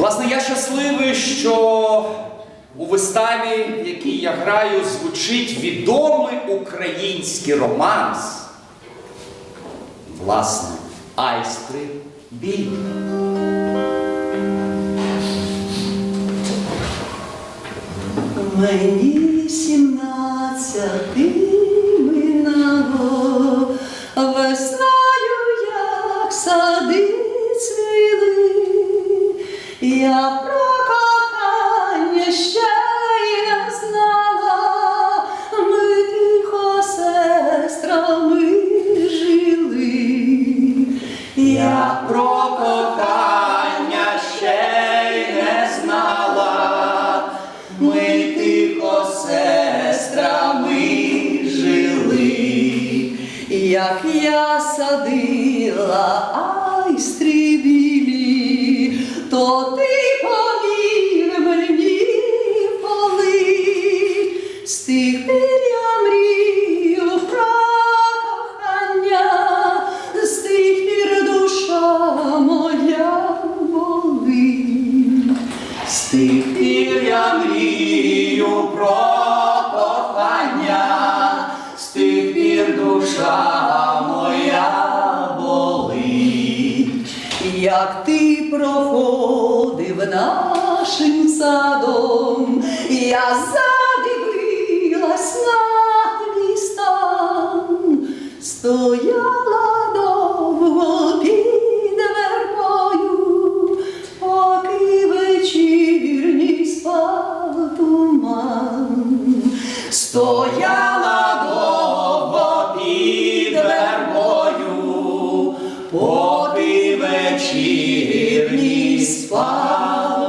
Власне, я щасливий, що у виставі, в якій я граю, звучить відомий український романс. Власне, айстри бій. Мені я про ще не знала, ми тихо сестрами жили, я про ще не знала, ми тихо сестрами жили. Як я садила айстри білі, то ти я мрію про кохання, з тих пір душа моя болить. З тих пір мрію про з тих пір душа моя болить. Як ти проходив нашим садом, стояла довго під вербою, поки вечірній спав туман. Стояла довго під вербою, поки вечірній спав